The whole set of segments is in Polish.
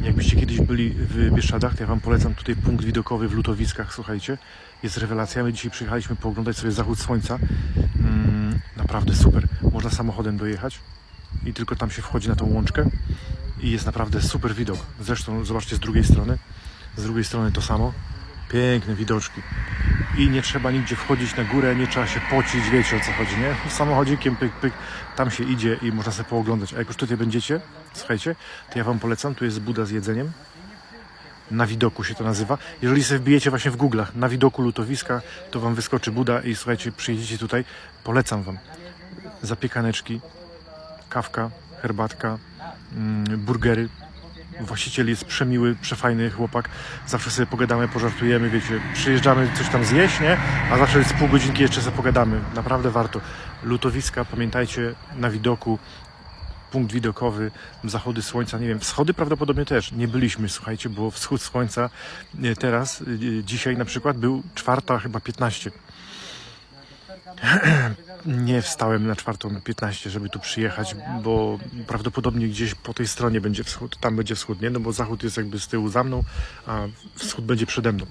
Jakbyście kiedyś byli w Bieszczadach, to ja Wam polecam tutaj punkt widokowy w Lutowiskach, słuchajcie. Jest rewelacja. My dzisiaj przyjechaliśmy pooglądać sobie zachód słońca. Mm, naprawdę super. Można samochodem dojechać i tylko tam się wchodzi na tą łączkę i jest naprawdę super widok. Zresztą zobaczcie z drugiej strony. Z drugiej strony to samo. Piękne widoczki. I nie trzeba nigdzie wchodzić na górę, nie trzeba się pocić, wiecie o co chodzi, nie? Samochodzikiem, pyk, pyk, tam się idzie i można sobie pooglądać. A jak już tutaj będziecie, słuchajcie, to ja Wam polecam, tu jest buda z jedzeniem. Na widoku się to nazywa. Jeżeli sobie wbijecie właśnie w Google'ach na widoku lutowiska, to Wam wyskoczy Buda i słuchajcie, przyjedziecie tutaj, polecam Wam. Zapiekaneczki, kawka, herbatka, mm, burgery. Właściciel jest przemiły, przefajny chłopak. Zawsze sobie pogadamy, pożartujemy, wiecie, przyjeżdżamy coś tam zjeść, nie? A zawsze jest pół godzinki jeszcze sobie pogadamy. Naprawdę warto. Lutowiska, pamiętajcie, na widoku, punkt widokowy, zachody słońca, nie wiem, wschody prawdopodobnie też. Nie byliśmy, słuchajcie, bo wschód słońca teraz, e, dzisiaj na przykład był czwarta chyba 15. Nie wstałem na czwartą 15, żeby tu przyjechać, bo prawdopodobnie gdzieś po tej stronie będzie wschód, tam będzie wschód, nie? No bo zachód jest jakby z tyłu za mną, a wschód będzie przede mną.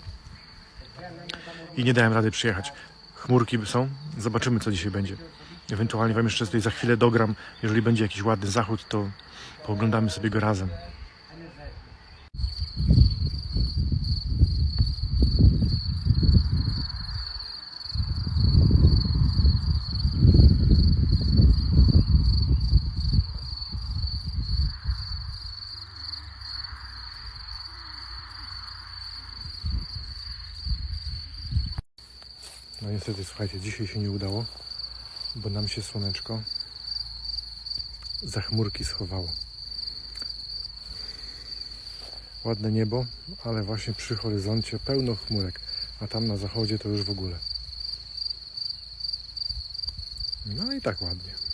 I nie dałem rady przyjechać. Chmurki są, zobaczymy co dzisiaj będzie. Ewentualnie Wam jeszcze tutaj za chwilę dogram, jeżeli będzie jakiś ładny zachód, to pooglądamy sobie go razem. No niestety, słuchajcie, dzisiaj się nie udało, bo nam się słoneczko za chmurki schowało. Ładne niebo, ale właśnie przy horyzoncie pełno chmurek, a tam na zachodzie to już w ogóle. No i tak ładnie.